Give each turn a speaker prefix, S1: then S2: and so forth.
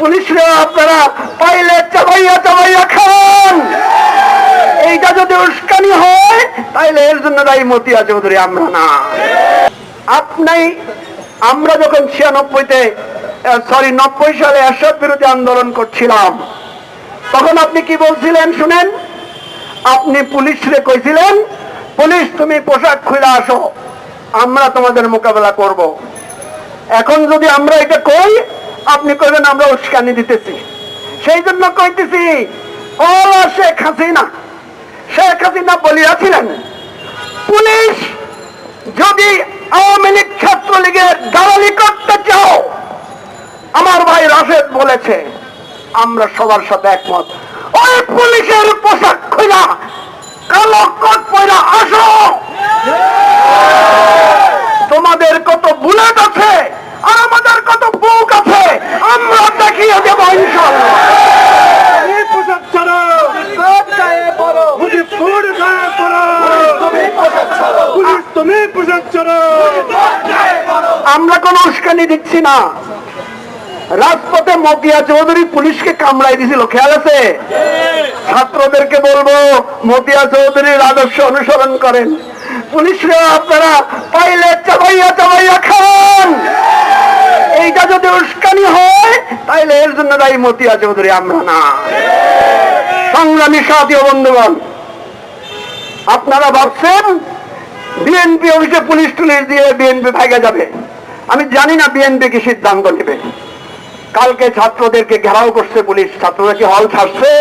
S1: পুলিশরা আপনারা পাইলে চাপাইয়া চাপাইয়া খান। এইটা যদি উস্কানি হয়, তাইলে এর জন্য দায়ী মতিয়া চৌধুরী, আমরা না। আমরা যখন ছিয়ানব্বইতে সরি নব্বই সালে এরশাদ বিরোধী আন্দোলন করছিলাম, তখন আপনি কি বলছিলেন শুনেন? আপনি পুলিশরে কইছিলেন, পুলিশ, তুমি পোশাক খুলে আসো, আমরা তোমাদের মোকাবেলা করব। এখন যদি আমরা এটা কই, আপনি কইবেন আমরা উস্কানি দিতেছি। সেই জন্য কইতেছি, ওলা শেখ হাসিনা। শেখ হাসিনা বলিয়াছিলেন, পুলিশ যদি আওয়ামী লীগ ছাত্রলীগের দালালি করতে চাও, আমার ভাই রাশেদ বলেছে, আমরা সবার সাথে একমত। ওই পুলিশের পোশাক খোলা কালো কোট পয়লা আসো। তোমাদের কত বুলেট আছে আর আমাদের কত বুক আছে? আমরা দেখিয়ে দেবো ইনশাল্লাহ।
S2: পোশাক ছাড়ো। মুজিবপুর গায়ে পড়ো। পুলিশ তুমি পোশাক ছাড়ো।
S1: আমরা কোন উস্কানি দিচ্ছি না। রাজপথে মতিয়া চৌধুরী পুলিশকে কামড়াই দিছিল খেয়াল আছে? ছাত্রদেরকে বলব মতিয়া চৌধুরীর আদর্শ অনুসরণ করেন। পুলিশরা আপনারা পাইলে চাবাইয়া চাবাইয়া খান এইটা যদি উস্কানি হয়, তাইলে এর জন্য দায়ী মতিয়া চৌধুরী, আমরা না। সংগ্রামী সাথী ও বন্ধুগণ, আপনারা ভাবছেন, বিএনপি অফিসে পুলিশ টুলিশ দিয়ে বিএনপি ভাগে যাবে। আমি জানি না বিএনপি কি সিদ্ধান্ত নেবে। কালকে ছাত্রদেরকে ঘেরাও করছে পুলিশ, ছাত্ররা কি হল ছাড়ছে?